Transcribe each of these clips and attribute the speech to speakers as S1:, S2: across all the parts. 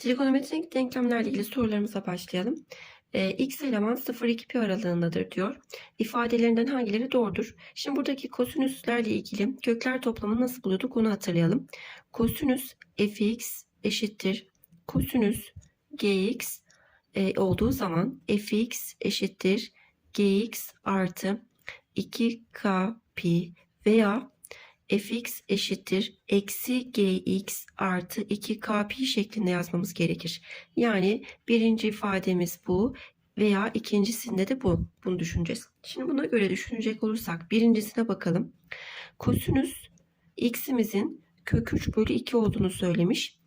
S1: Trigonometrik denklemlerle ilgili sorularımıza başlayalım. Ee, x eleman 0-2 pi aralığındadır diyor. İfadelerinden hangileri doğrudur? Şimdi buradaki kosinüslerle ilgili kökler toplamını nasıl buluyorduk onu hatırlayalım. Kosinüs fx eşittir kosinüs gx e, olduğu zaman fx eşittir gx artı 2k pi veya fx eşittir eksi gx artı 2k pi şeklinde yazmamız gerekir. Yani birinci ifademiz bu veya ikincisinde de bu. Bunu düşüneceğiz. Şimdi buna göre düşünecek olursak birincisine bakalım. Kosinüs x'imizin kök 3 bölü 2 olduğunu söylemiş.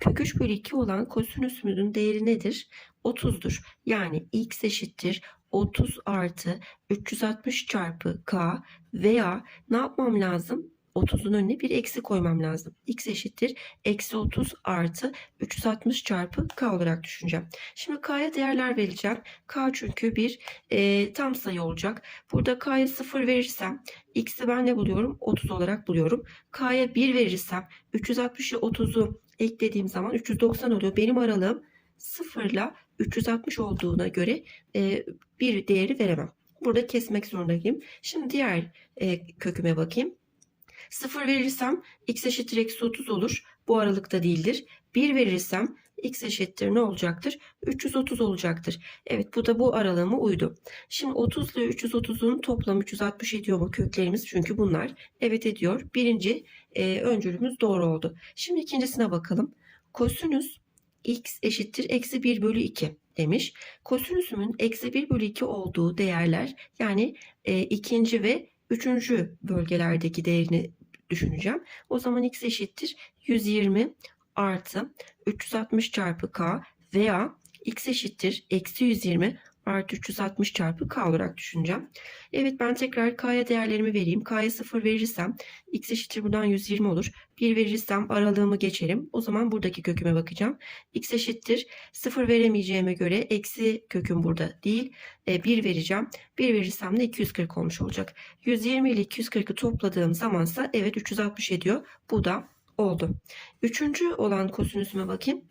S1: Kök 3 bölü 2 olan kosinüsümüzün değeri nedir? 30'dur. Yani x eşittir 30 artı 360 çarpı k veya ne yapmam lazım? 30'un önüne bir eksi koymam lazım. x eşittir eksi 30 artı 360 çarpı k olarak düşüneceğim. Şimdi k'ya değerler vereceğim. k çünkü bir e, tam sayı olacak. Burada k'ya 0 verirsem x'i ben ne buluyorum? 30 olarak buluyorum. k'ya 1 verirsem 360 ile 30'u eklediğim zaman 390 oluyor. Benim aralığım 0 ile 360 olduğuna göre e, bir değeri veremem. Burada kesmek zorundayım. Şimdi diğer e, köküme bakayım. 0 verirsem x eşittir eksi 30 olur. Bu aralıkta değildir. 1 verirsem x eşittir ne olacaktır? 330 olacaktır. Evet bu da bu aralığıma uydu. Şimdi 30 ile 330'un toplamı 360 ediyor mu köklerimiz? Çünkü bunlar evet ediyor. Birinci e, öncülümüz doğru oldu. Şimdi ikincisine bakalım. Kosinüs x eşittir eksi 1 bölü 2 demiş. Kosinüsümün eksi 1 bölü 2 olduğu değerler yani e, ikinci ve üçüncü bölgelerdeki değerini düşüneceğim. O zaman x eşittir 120 artı 360 çarpı k veya x eşittir eksi 120 artı 360 çarpı k olarak düşüneceğim. Evet ben tekrar k'ya değerlerimi vereyim. k'ya 0 verirsem x eşittir buradan 120 olur. 1 verirsem aralığımı geçerim. O zaman buradaki köküme bakacağım. x eşittir 0 veremeyeceğime göre eksi köküm burada değil. E, 1 vereceğim. 1 verirsem de 240 olmuş olacak. 120 ile 240'ı topladığım zamansa evet 360 ediyor. Bu da oldu. Üçüncü olan kosinüsüme bakayım.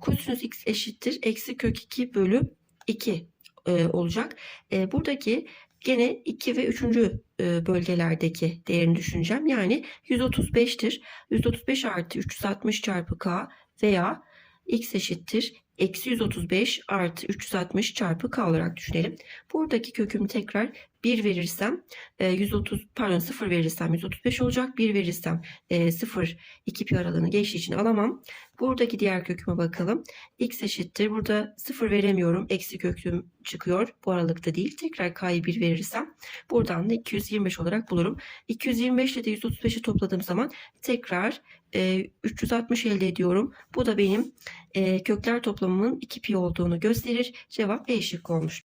S1: Kosinüs x eşittir eksi kök 2 bölü 2 e, olacak. E, buradaki gene 2 ve 3. E, bölgelerdeki değerini düşüneceğim. Yani 135'tir. 135 artı 360 çarpı k veya x eşittir eksi 135 artı 360 çarpı k olarak düşünelim. Buradaki kökümü tekrar 1 verirsem 130 pardon 0 verirsem 135 olacak. 1 verirsem 0 2 pi aralığını geçtiği için alamam. Buradaki diğer köküme bakalım. x eşittir. Burada 0 veremiyorum. Eksi köküm çıkıyor. Bu aralıkta değil. Tekrar k'yı 1 verirsem buradan da 225 olarak bulurum. 225 ile de 135'i topladığım zaman tekrar 360 elde ediyorum. Bu da benim kökler toplamının 2 pi olduğunu gösterir. Cevap E şıkkı olmuş.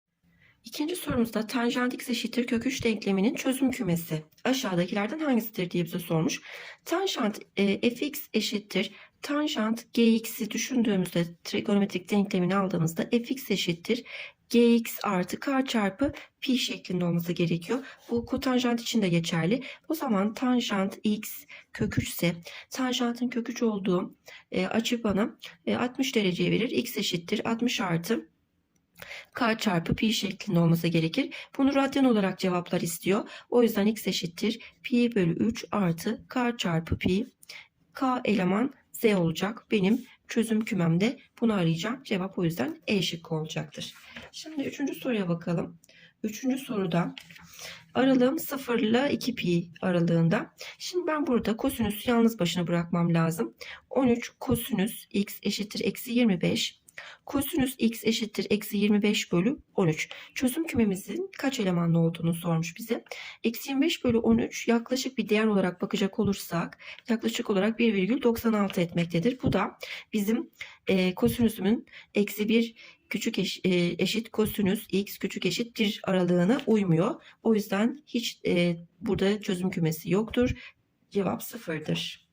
S1: İkinci sorumuzda tanjant x eşittir kök 3 denkleminin çözüm kümesi aşağıdakilerden hangisidir diye bize sormuş. Tanjant e, fx eşittir tanjant gx'i düşündüğümüzde trigonometrik denklemini aldığımızda fx eşittir gx artı k çarpı pi şeklinde olması gerekiyor. Bu kotanjant için de geçerli. O zaman tanjant x kök 3 ise tanjantın kök 3 olduğu e, açı bana e, 60 derece verir. x eşittir 60 artı k çarpı pi şeklinde olması gerekir. Bunu radyan olarak cevaplar istiyor. O yüzden x eşittir pi bölü 3 artı k çarpı pi. k eleman z olacak. Benim çözüm kümemde bunu arayacağım. Cevap o yüzden E şıkkı olacaktır. Şimdi üçüncü soruya bakalım. Üçüncü soruda aralığım 0 ile 2 pi aralığında. Şimdi ben burada kosinüsü yalnız başına bırakmam lazım. 13 kosinüs x eşittir eksi 25 Kosinüs x eşittir eksi 25 bölü 13. Çözüm kümemizin kaç elemanlı olduğunu sormuş bize. Eksi 25 bölü 13 yaklaşık bir değer olarak bakacak olursak yaklaşık olarak 1,96 etmektedir. Bu da bizim e, kosinüsümün eksi 1 küçük eş, e, eşit kosinüs x küçük eşit 1 aralığına uymuyor. O yüzden hiç e, burada çözüm kümesi yoktur. Cevap sıfırdır.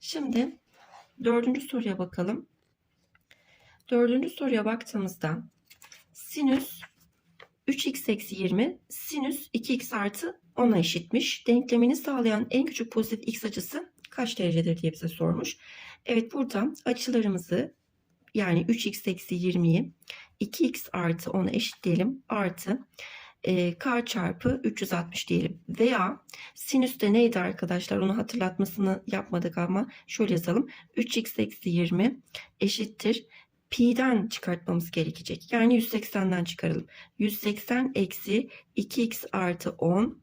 S1: Şimdi dördüncü soruya bakalım. Dördüncü soruya baktığımızda sinüs 3x eksi 20 sinüs 2x artı 10'a eşitmiş. Denklemini sağlayan en küçük pozitif x açısı kaç derecedir diye bize sormuş. Evet buradan açılarımızı yani 3x eksi 20'yi 2x artı 10'a eşitleyelim. Artı e, k çarpı 360 diyelim. Veya sinüs de neydi arkadaşlar? Onu hatırlatmasını yapmadık ama şöyle yazalım. 3x eksi 20 eşittir. Pi'den çıkartmamız gerekecek. Yani 180'den çıkaralım. 180 eksi 2x artı 10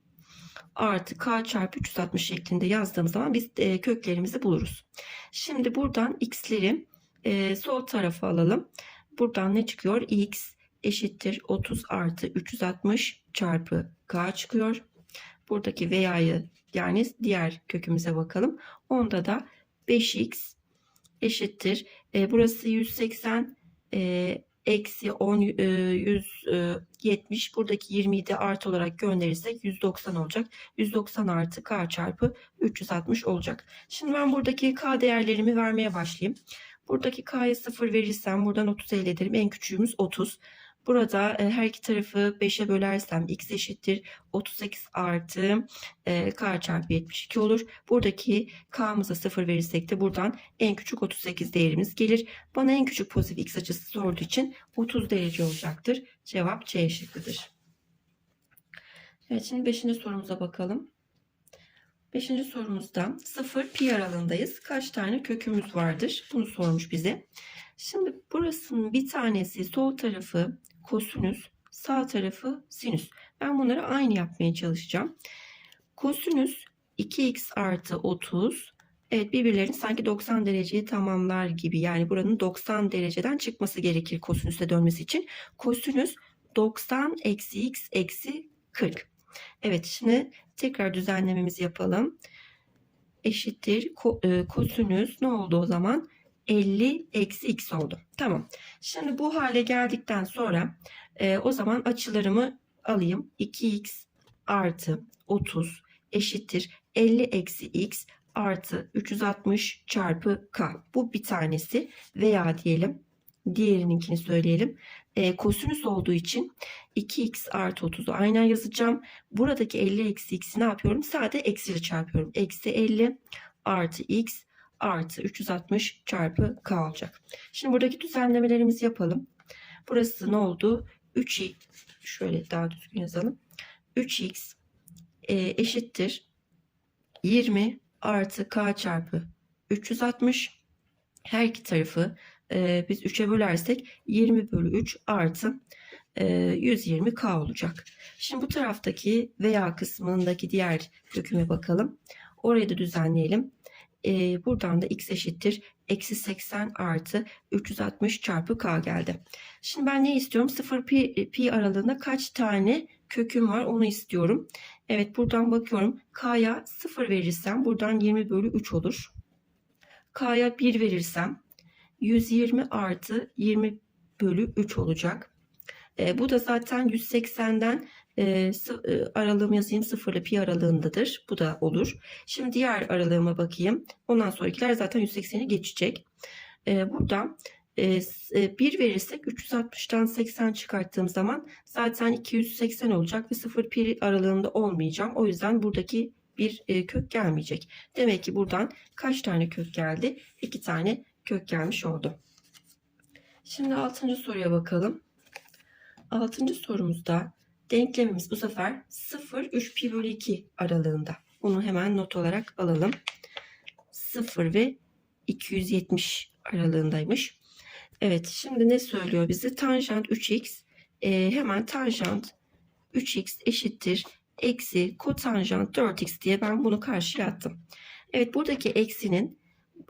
S1: artı k çarpı 360 şeklinde yazdığımız zaman biz e, köklerimizi buluruz. Şimdi buradan x'leri e, sol tarafa alalım. Buradan ne çıkıyor? x eşittir 30 artı 360 çarpı k çıkıyor. Buradaki veya'yı yani diğer kökümüze bakalım. Onda da 5x eşittir. E, burası 180 e, eksi 10 e, 170 buradaki 20'yi de artı olarak gönderirsek 190 olacak. 190 artı k çarpı 360 olacak. Şimdi ben buradaki k değerlerimi vermeye başlayayım. Buradaki k'ya 0 verirsem buradan 30 elde ederim. En küçüğümüz 30. Burada e, her iki tarafı 5'e bölersem x eşittir 38 artı e, k çarpı 72 olur. Buradaki k'mıza 0 verirsek de buradan en küçük 38 değerimiz gelir. Bana en küçük pozitif x açısı sorduğu için 30 derece olacaktır. Cevap C şıkkıdır. Evet şimdi 5. sorumuza bakalım. 5. sorumuzda 0 pi aralığındayız. Kaç tane kökümüz vardır? Bunu sormuş bize. Şimdi burasının bir tanesi sol tarafı kosinüs, sağ tarafı sinüs. Ben bunları aynı yapmaya çalışacağım. Kosinüs 2x artı 30. Evet birbirlerini sanki 90 dereceyi tamamlar gibi. Yani buranın 90 dereceden çıkması gerekir kosinüse dönmesi için. Kosinüs 90 eksi x eksi 40. Evet şimdi tekrar düzenlememizi yapalım. Eşittir ko, e, kosinüs ne oldu o zaman? 50 eksi x oldu. Tamam. Şimdi bu hale geldikten sonra e, o zaman açılarımı alayım. 2x artı 30 eşittir 50 eksi x artı 360 çarpı k. Bu bir tanesi veya diyelim diğerininkini söyleyelim. E, kosinüs olduğu için 2x artı 30'u aynen yazacağım. Buradaki 50 eksi x'i ne yapıyorum? Sade eksiyle çarpıyorum. Eksi 50 artı x artı 360 çarpı k olacak. Şimdi buradaki düzenlemelerimizi yapalım. Burası ne oldu? 3x şöyle daha düzgün yazalım. 3x e, eşittir 20 artı k çarpı 360 her iki tarafı e, biz 3'e bölersek 20 bölü 3 artı e, 120k olacak. Şimdi bu taraftaki veya kısmındaki diğer köküme bakalım. Orayı da düzenleyelim. E, buradan da x eşittir. Eksi 80 artı 360 çarpı k geldi. Şimdi ben ne istiyorum? 0 pi, pi aralığında kaç tane köküm var onu istiyorum. Evet buradan bakıyorum. K'ya 0 verirsem buradan 20 bölü 3 olur. K'ya 1 verirsem 120 artı 20 bölü 3 olacak. E, bu da zaten 180'den e, e, aralığımı yazayım 0 ile pi aralığındadır. Bu da olur. Şimdi diğer aralığıma bakayım. Ondan sonrakiler zaten 180'i geçecek. E, buradan e, 1 verirsek 360'tan 80 çıkarttığım zaman zaten 280 olacak ve 0 pi aralığında olmayacağım. O yüzden buradaki bir e, kök gelmeyecek. Demek ki buradan kaç tane kök geldi? 2 tane kök gelmiş oldu. Şimdi 6. soruya bakalım. 6. sorumuzda denklemimiz bu sefer 0 3 pi bölü 2 aralığında. Bunu hemen not olarak alalım. 0 ve 270 aralığındaymış. Evet şimdi ne söylüyor bize? Tanjant 3x e, hemen tanjant 3x eşittir eksi kotanjant 4x diye ben bunu karşıya attım. Evet buradaki eksinin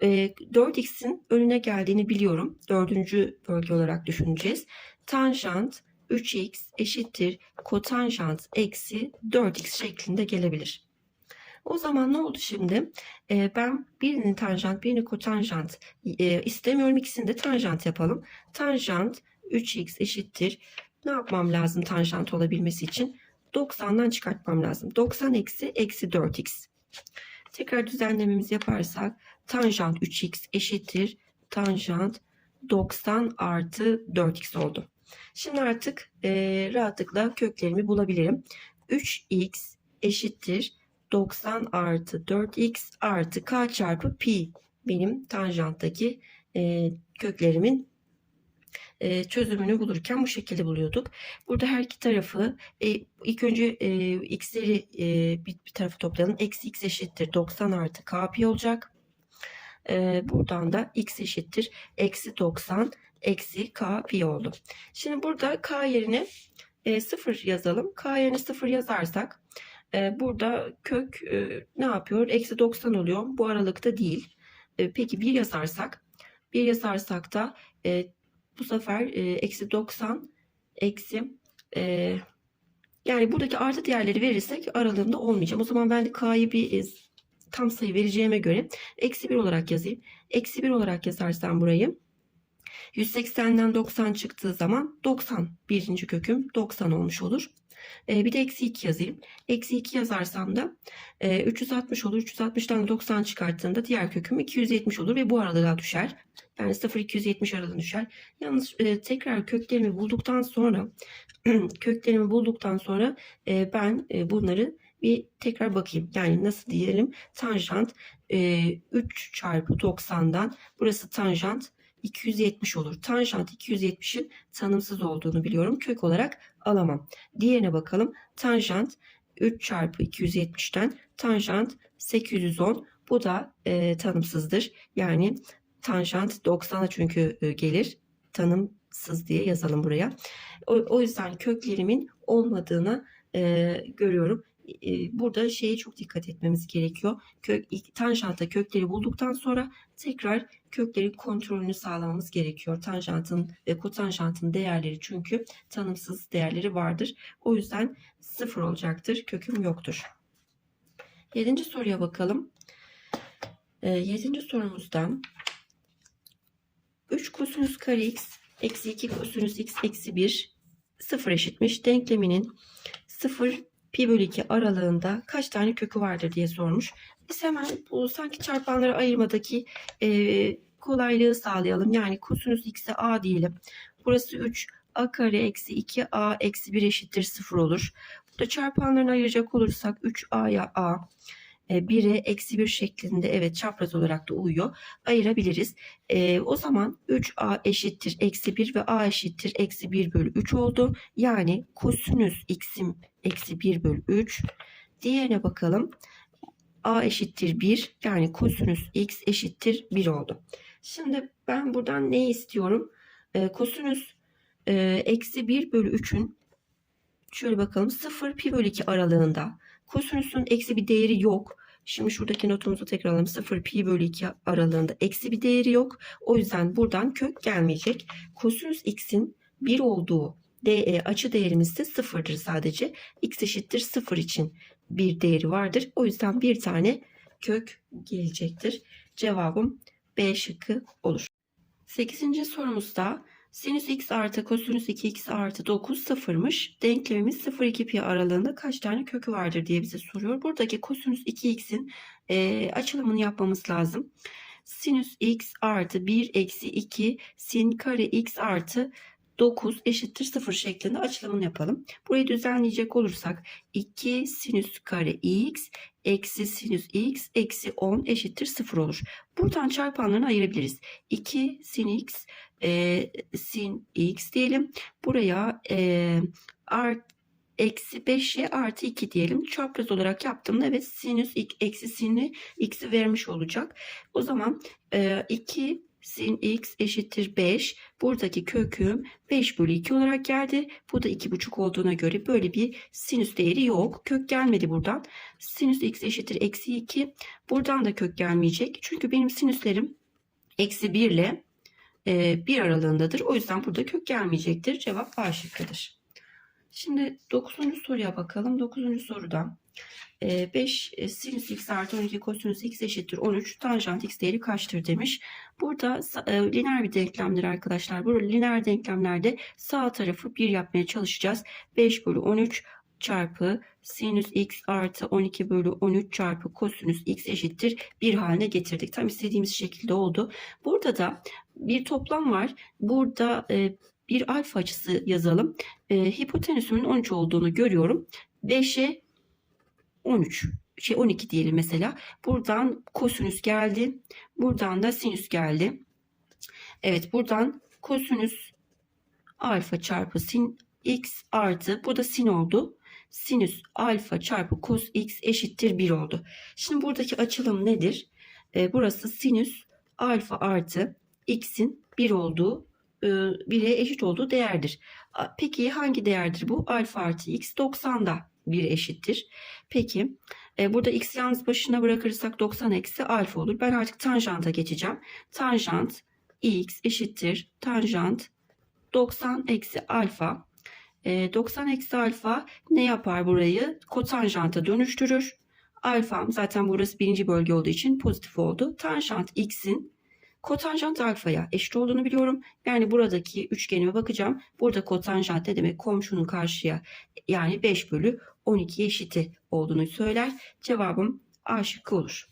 S1: e, 4x'in önüne geldiğini biliyorum. Dördüncü bölge olarak düşüneceğiz. Tanjant 3x eşittir kotanjant eksi 4x şeklinde gelebilir. O zaman ne oldu şimdi? Ee, ben birini tanjant, birini kotanjant e, istemiyorum. İkisini de tanjant yapalım. Tanjant 3x eşittir. Ne yapmam lazım tanjant olabilmesi için? 90'dan çıkartmam lazım. 90 eksi eksi 4x. Tekrar düzenlememizi yaparsak tanjant 3x eşittir. Tanjant 90 artı 4x oldu. Şimdi artık e, rahatlıkla köklerimi bulabilirim. 3x eşittir 90 artı 4x artı k çarpı pi benim tanjanttaki e, köklerimin e, çözümünü bulurken bu şekilde buluyorduk. Burada her iki tarafı e, ilk önce e, x'leri e, bir, bir tarafı toplayalım. Eksi x eşittir 90 artı k pi olacak. E, buradan da x eşittir eksi 90 eksi k pi oldu. Şimdi burada k yerine e, 0 yazalım. K yerine 0 yazarsak e, burada kök e, ne yapıyor? Eksi 90 oluyor. Bu aralıkta değil. E, peki 1 yazarsak 1 yazarsak da e, bu sefer e, eksi 90 eksi e, yani buradaki artı değerleri verirsek aralığında olmayacağım. O zaman ben de k'yı bir e, tam sayı vereceğime göre eksi 1 olarak yazayım. Eksi 1 olarak yazarsam burayı 180'den 90 çıktığı zaman 90 birinci köküm 90 olmuş olur. E, bir de eksi 2 yazayım. Eksi 2 yazarsam da e, 360 olur. 360'dan 90 çıkarttığımda diğer köküm 270 olur ve bu aralığa düşer. Yani 0-270 aralığına düşer. Yalnız e, tekrar köklerimi bulduktan sonra köklerimi bulduktan sonra e, ben e, bunları bir tekrar bakayım. Yani nasıl diyelim? Tanjant e, 3 çarpı 90'dan burası tanjant 270 olur. Tanjant 270'in tanımsız olduğunu biliyorum. Kök olarak alamam. Diğerine bakalım. Tanjant 3 çarpı 270'ten tanjant 810. Bu da e, tanımsızdır. Yani tanjant 90'a çünkü e, gelir. Tanımsız diye yazalım buraya. O, o yüzden köklerimin olmadığını e, görüyorum. Burada şeye çok dikkat etmemiz gerekiyor. Kök, tanjantta kökleri bulduktan sonra tekrar köklerin kontrolünü sağlamamız gerekiyor. Tanjantın ve kotanjantın değerleri çünkü tanımsız değerleri vardır. O yüzden sıfır olacaktır. Köküm yoktur. Yedinci soruya bakalım. E, yedinci sorumuzda 3 kosinüs kare x eksi 2 kosinüs x eksi 1 sıfır eşitmiş. Denkleminin 0 pi bölü 2 aralığında kaç tane kökü vardır diye sormuş. Biz hemen bu sanki çarpanları ayırmadaki e, kolaylığı sağlayalım. Yani kosinüs x'e a diyelim. Burası 3 a kare eksi 2 a eksi 1 eşittir 0 olur. Burada çarpanlarını ayıracak olursak 3a'ya a, 1'e eksi 1 şeklinde evet çapraz olarak da uyuyor. Ayırabiliriz. E, o zaman 3a eşittir eksi 1 ve a eşittir eksi 1 bölü 3 oldu. Yani kosinüs x'im eksi 1 bölü 3. Diğerine bakalım. a eşittir 1 yani kosinüs x eşittir 1 oldu. Şimdi ben buradan ne istiyorum? E, kosinüs e, eksi 1 bölü 3'ün şöyle bakalım 0 pi bölü 2 aralığında. Kosinüsün eksi bir değeri yok. Şimdi şuradaki notumuzu tekrar alalım. 0 pi bölü 2 aralığında eksi bir değeri yok. O yüzden buradan kök gelmeyecek. Kosinüs x'in 1 olduğu de, e, açı değerimiz de 0'dır sadece. x eşittir 0 için bir değeri vardır. O yüzden bir tane kök gelecektir. Cevabım B şıkkı olur. 8. sorumuzda sinüs x artı kosinüs 2x artı 9 sıfırmış. Denklemimiz 0-2 pi aralığında kaç tane kökü vardır diye bize soruyor. Buradaki kosinüs 2x'in e, açılımını yapmamız lazım. Sinüs x artı 1 eksi 2 sin kare x artı 9 eşittir 0 şeklinde açılımını yapalım. Burayı düzenleyecek olursak 2 sinüs kare x eksi sinüs x eksi 10 eşittir 0 olur. Buradan çarpanlarını ayırabiliriz. 2 sin x e, sin x diyelim. Buraya e, art, eksi 5'e artı 2 diyelim. Çapraz olarak yaptığımda evet sinüs eksi sinü x'i vermiş olacak. O zaman e, 2 sin x eşittir 5. Buradaki köküm 5 bölü 2 olarak geldi. Bu da 2,5 olduğuna göre böyle bir sinüs değeri yok. Kök gelmedi buradan. Sinüs x eşittir eksi 2. Buradan da kök gelmeyecek. Çünkü benim sinüslerim eksi 1 ile 1 aralığındadır. O yüzden burada kök gelmeyecektir. Cevap A şıkkıdır. Şimdi 9. soruya bakalım. 9. soruda 5 sinüs x artı 12 kosinüs x eşittir 13. Tanjant x değeri kaçtır demiş. Burada e, lineer bir denklemdir arkadaşlar. Bu lineer denklemlerde sağ tarafı 1 yapmaya çalışacağız. 5 bölü 13 çarpı sinüs x artı 12 bölü 13 çarpı kosinüs x eşittir 1 haline getirdik. Tam istediğimiz şekilde oldu. Burada da bir toplam var. Burada e, bir alfa açısı yazalım. E, hipotenüsümün 13 olduğunu görüyorum. 5'e 13 şey 12 diyelim mesela. Buradan kosinüs geldi. Buradan da sinüs geldi. Evet buradan kosinüs alfa çarpı sin x artı burada sin oldu. Sinüs alfa çarpı cos x eşittir 1 oldu. Şimdi buradaki açılım nedir? Ee, burası sinüs alfa artı x'in 1 olduğu e, 1'e eşit olduğu değerdir. Peki hangi değerdir bu? Alfa artı x 90'da 1'e eşittir. Peki e, burada x yalnız başına bırakırsak 90 eksi alfa olur. Ben artık tanjanta geçeceğim. Tanjant x eşittir tanjant 90 eksi alfa. E, 90 eksi alfa ne yapar burayı? Kotanjanta dönüştürür. Alfam zaten burası birinci bölge olduğu için pozitif oldu. Tanjant x'in kotanjant alfaya eşit olduğunu biliyorum. Yani buradaki üçgenime bakacağım. Burada kotanjant ne demek? Komşunun karşıya yani 5 bölü 12 eşiti olduğunu söyler. Cevabım A şıkkı olur.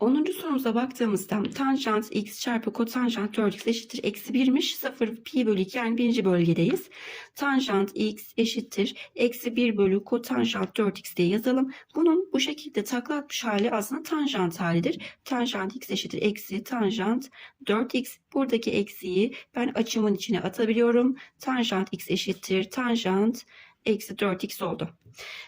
S1: 10. sorumuza baktığımızda tanjant x çarpı kotanjant 4x eşittir eksi 1'miş. 0 pi bölü 2 yani birinci bölgedeyiz. Tanjant x eşittir eksi 1 bölü kotanjant 4x diye yazalım. Bunun bu şekilde takla atmış hali aslında tanjant halidir. Tanjant x eşittir eksi tanjant 4x. Buradaki eksiyi ben açımın içine atabiliyorum. Tanjant x eşittir tanjant eksi 4x oldu.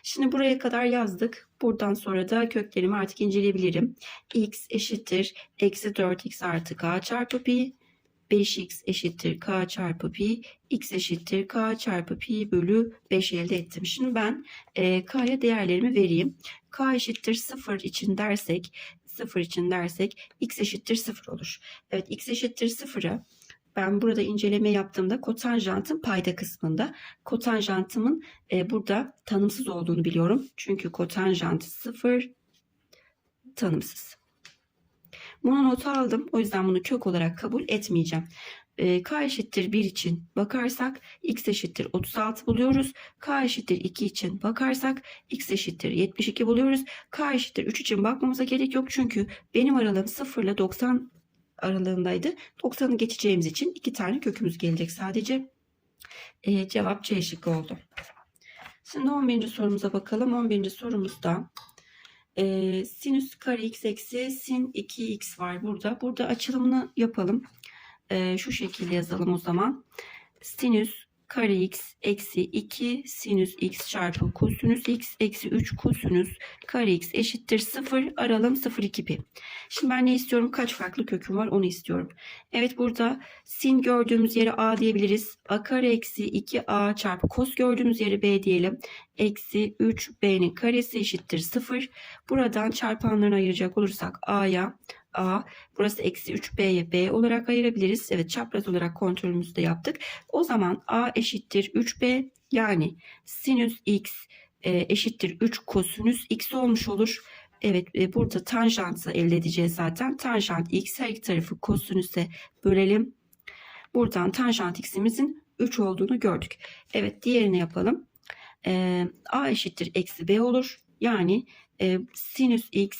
S1: Şimdi buraya kadar yazdık. Buradan sonra da köklerimi artık inceleyebilirim. x eşittir eksi 4x artı k çarpı pi. 5x eşittir k çarpı pi. x eşittir k çarpı pi bölü 5 elde ettim. Şimdi ben e, k'ya değerlerimi vereyim. k eşittir 0 için dersek 0 için dersek x eşittir 0 olur. Evet x eşittir 0'a ben burada inceleme yaptığımda kotanjantın payda kısmında kotanjantımın e, burada tanımsız olduğunu biliyorum. Çünkü kotanjant 0 tanımsız. Bunu nota aldım. O yüzden bunu kök olarak kabul etmeyeceğim. E, k eşittir 1 için bakarsak x eşittir 36 buluyoruz. k eşittir 2 için bakarsak x eşittir 72 buluyoruz. k eşittir 3 için bakmamıza gerek yok. Çünkü benim aralığım 0 ile 90 aralığındaydı. 90'ı geçeceğimiz için iki tane kökümüz gelecek sadece. E, cevap C şıkkı oldu. Şimdi 11. sorumuza bakalım. 11. sorumuzda e, sinüs kare x eksi sin 2x var burada. Burada açılımını yapalım. E, şu şekilde yazalım o zaman. Sinüs kare x eksi 2 sinüs x çarpı kosinüs x eksi 3 kosinüs kare x eşittir 0 aralığım 0 2 pi. Şimdi ben ne istiyorum? Kaç farklı köküm var onu istiyorum. Evet burada sin gördüğümüz yere a diyebiliriz. a kare eksi 2a çarpı kos gördüğümüz yere b diyelim. Eksi 3b'nin karesi eşittir 0. Buradan çarpanlarını ayıracak olursak a'ya a burası eksi 3b'ye b olarak ayırabiliriz. Evet çapraz olarak kontrolümüzü de yaptık. O zaman a eşittir 3b yani sinüs x e, eşittir 3 kosinüs x olmuş olur. Evet e, burada tanjantı elde edeceğiz zaten. Tanjant x her iki tarafı kosinüse bölelim. Buradan tanjant x'imizin 3 olduğunu gördük. Evet diğerini yapalım. E, a eşittir eksi b olur. Yani e, sinüs x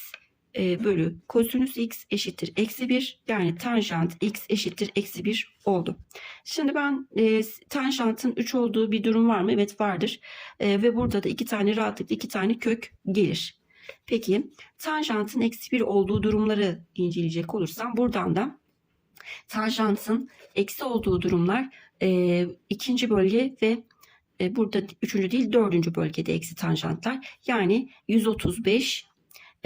S1: e, bölü kosinüs x eşittir eksi 1. Yani tanjant x eşittir eksi 1 oldu. Şimdi ben e, tanjantın 3 olduğu bir durum var mı? Evet vardır. E, ve burada da iki tane rahatlıkla iki tane kök gelir. Peki tanjantın eksi 1 olduğu durumları inceleyecek olursam buradan da tanjantın eksi olduğu durumlar e, ikinci bölge ve e, burada üçüncü değil dördüncü bölgede eksi tanjantlar. Yani 135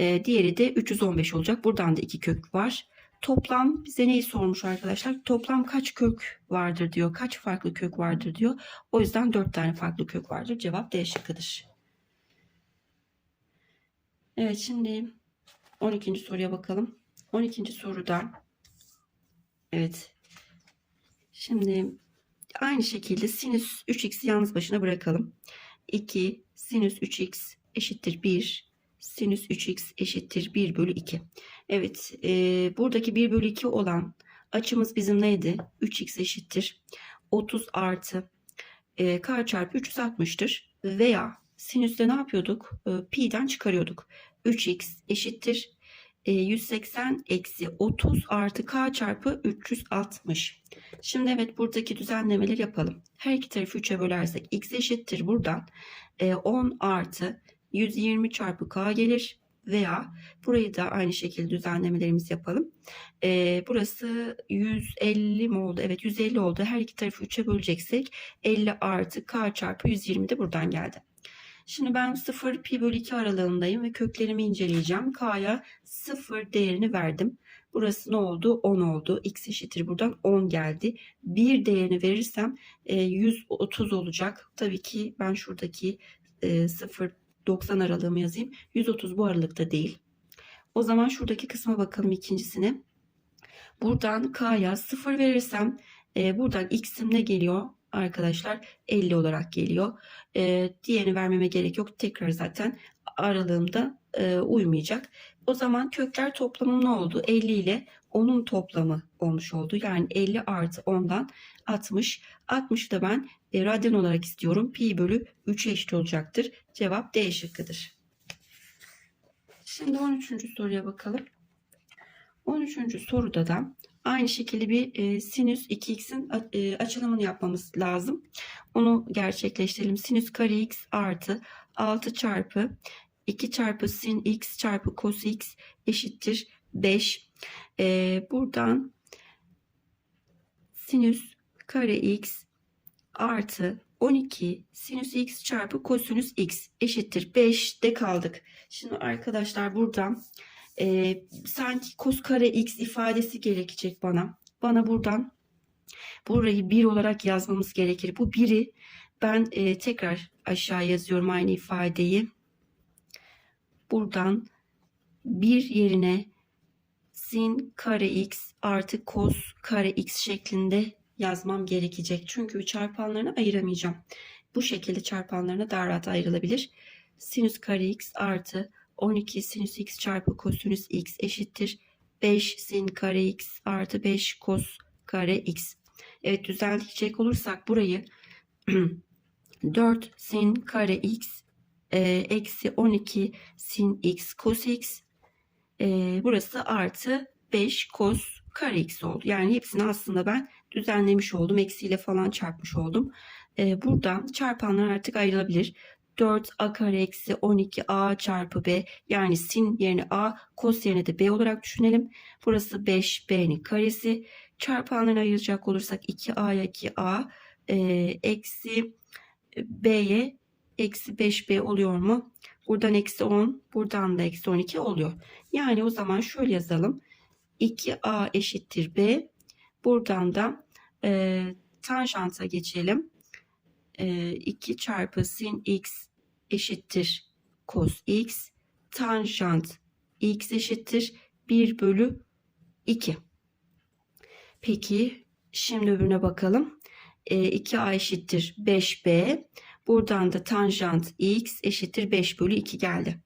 S1: e, diğeri de 315 olacak. Buradan da iki kök var. Toplam bize neyi sormuş arkadaşlar? Toplam kaç kök vardır diyor. Kaç farklı kök vardır diyor. O yüzden 4 tane farklı kök vardır. Cevap D şıkkıdır. Evet şimdi 12. soruya bakalım. 12. soruda evet şimdi aynı şekilde sinüs 3x'i yalnız başına bırakalım. 2 sinüs 3x eşittir 1 sinüs 3x eşittir 1 bölü 2. Evet e, buradaki 1 bölü 2 olan açımız bizim neydi? 3x eşittir 30 artı e, k çarpı 360'tır. Veya sinüste ne yapıyorduk? E, pi'den çıkarıyorduk. 3x eşittir e, 180 eksi 30 artı k çarpı 360. Şimdi evet buradaki düzenlemeleri yapalım. Her iki tarafı 3'e bölersek x eşittir buradan e, 10 artı 120 çarpı k gelir veya burayı da aynı şekilde düzenlemelerimizi yapalım. Ee, burası 150 mi oldu? Evet 150 oldu. Her iki tarafı 3'e böleceksek 50 artı k çarpı 120 de buradan geldi. Şimdi ben 0 pi bölü 2 aralığındayım ve köklerimi inceleyeceğim. K'ya 0 değerini verdim. Burası ne oldu? 10 oldu. X eşittir buradan 10 geldi. 1 değerini verirsem e, 130 olacak. Tabii ki ben şuradaki e, 0 90 aralığımı yazayım. 130 bu aralıkta değil. O zaman şuradaki kısma bakalım ikincisine. Buradan K'ya 0 verirsem e, buradan X'im ne geliyor? Arkadaşlar 50 olarak geliyor. E, diğerini vermeme gerek yok. Tekrar zaten aralığımda e, uymayacak. O zaman kökler toplamı ne oldu? 50 ile 10'un toplamı olmuş oldu. Yani 50 artı 10'dan 60. 60'ı da ben e, radyan olarak istiyorum. Pi bölü 3'e eşit olacaktır. Cevap D şıkkıdır. Şimdi 13. soruya bakalım. 13. soruda da aynı şekilde bir e, sinüs 2x'in e, açılımını yapmamız lazım. Onu gerçekleştirelim. Sinüs kare x artı 6 çarpı 2 çarpı sin x çarpı cos x eşittir 5. E, buradan sinüs kare x artı 12 sinüs x çarpı kosinüs x eşittir 5'te kaldık. Şimdi arkadaşlar buradan e, sanki kos kare x ifadesi gerekecek bana. Bana buradan burayı 1 olarak yazmamız gerekir. Bu 1'i ben e, tekrar aşağı yazıyorum aynı ifadeyi. Buradan 1 yerine sin kare x artı kos kare x şeklinde yazmam gerekecek. Çünkü çarpanlarını ayıramayacağım. Bu şekilde çarpanlarına daha rahat ayrılabilir. Sinüs kare x artı 12 sinüs x çarpı kosinüs x eşittir. 5 sin kare x artı 5 kos kare x. Evet düzenleyecek olursak burayı 4 sin kare x eksi 12 sin x cos x e, burası artı 5 cos kare x oldu. Yani hepsini aslında ben düzenlemiş oldum. Eksiyle falan çarpmış oldum. E, buradan çarpanlar artık ayrılabilir. 4a kare eksi 12a çarpı b yani sin yerine a cos yerine de b olarak düşünelim. Burası 5b'nin karesi. Çarpanlarını ayıracak olursak 2a'ya 2a e, eksi b'ye eksi 5b oluyor mu? Buradan eksi 10 buradan da eksi 12 oluyor. Yani o zaman şöyle yazalım. 2a eşittir b. Buradan da e, tanjanta geçelim. E, 2 çarpı sin x eşittir cos x. Tanjant x eşittir 1 bölü 2. Peki şimdi öbürüne bakalım. E, 2a eşittir 5b. Buradan da tanjant x eşittir 5 bölü 2 geldi.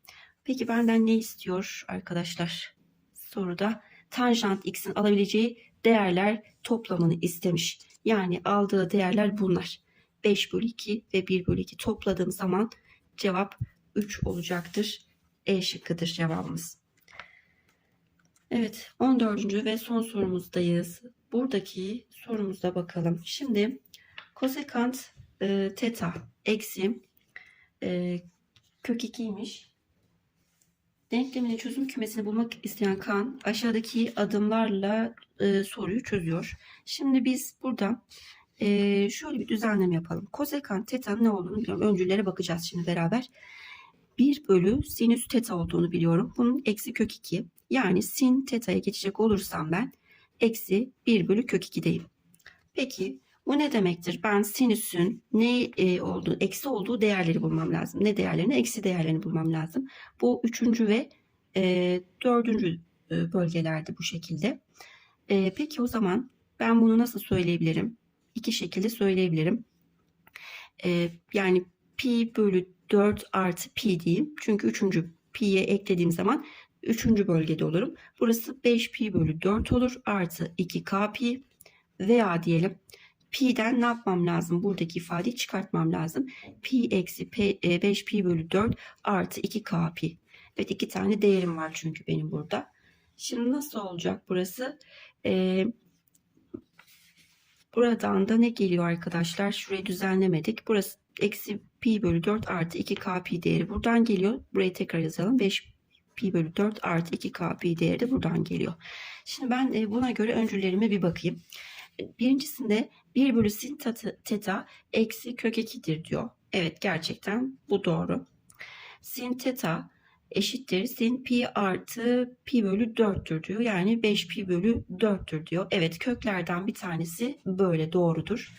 S1: Peki benden ne istiyor arkadaşlar? Soruda tanjant x'in alabileceği değerler toplamını istemiş. Yani aldığı değerler bunlar. 5 bölü 2 ve 1 bölü 2 topladığım zaman cevap 3 olacaktır. E şıkkıdır cevabımız. Evet 14. ve son sorumuzdayız. Buradaki sorumuza bakalım. Şimdi kosekant e, teta eksi e, kök 2'ymiş. Denkleminin çözüm kümesini bulmak isteyen Kan aşağıdaki adımlarla e, soruyu çözüyor. Şimdi biz burada e, şöyle bir düzenleme yapalım. Kosekant teta ne olduğunu biliyorum. Öncüllere bakacağız şimdi beraber. 1 bölü sinüs teta olduğunu biliyorum. Bunun eksi kök 2. Yani sin teta'ya geçecek olursam ben eksi 1 bölü kök 2'deyim. Peki bu ne demektir? Ben sinüsün ne e, olduğu, eksi olduğu değerleri bulmam lazım. Ne değerlerini? Eksi değerlerini bulmam lazım. Bu üçüncü ve e, dördüncü e, bölgelerde bu şekilde. E, peki o zaman ben bunu nasıl söyleyebilirim? İki şekilde söyleyebilirim. E, yani pi bölü 4 artı pi diyeyim. Çünkü üçüncü pi'ye eklediğim zaman üçüncü bölgede olurum. Burası 5 pi bölü 4 olur. Artı 2k pi veya diyelim pi'den ne yapmam lazım? Buradaki ifadeyi çıkartmam lazım. pi eksi 5 e, pi bölü 4 artı 2k pi. Evet iki tane değerim var çünkü benim burada. Şimdi nasıl olacak burası? Ee, buradan da ne geliyor arkadaşlar? Şurayı düzenlemedik. Burası eksi pi bölü 4 artı 2k pi değeri buradan geliyor. Burayı tekrar yazalım. 5 pi bölü 4 artı 2k pi değeri de buradan geliyor. Şimdi ben e, buna göre öncüllerime bir bakayım. Birincisinde 1 bölü sin teta eksi kök 2'dir diyor. Evet gerçekten bu doğru. Sin teta eşittir sin pi artı pi bölü 4'tür diyor. Yani 5 pi bölü 4'tür diyor. Evet köklerden bir tanesi böyle doğrudur.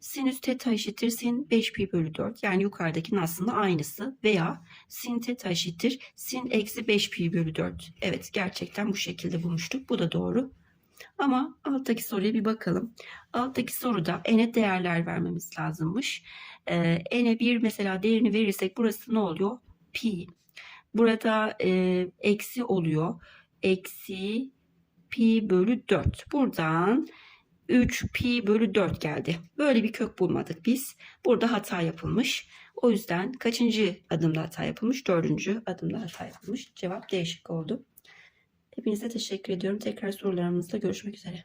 S1: Sinüs teta eşittir sin 5 pi bölü 4. Yani yukarıdakinin aslında aynısı. Veya sin teta eşittir sin eksi 5 pi bölü 4. Evet gerçekten bu şekilde bulmuştuk. Bu da doğru. Ama alttaki soruya bir bakalım. Alttaki soruda n'e değerler vermemiz lazımmış. Ee, n'e bir mesela değerini verirsek burası ne oluyor? Pi. Burada e, eksi oluyor. Eksi pi bölü 4. Buradan 3 pi bölü 4 geldi. Böyle bir kök bulmadık biz. Burada hata yapılmış. O yüzden kaçıncı adımda hata yapılmış? Dördüncü adımda hata yapılmış. Cevap değişik oldu. Hepinize teşekkür ediyorum. Tekrar sorularımızda görüşmek üzere.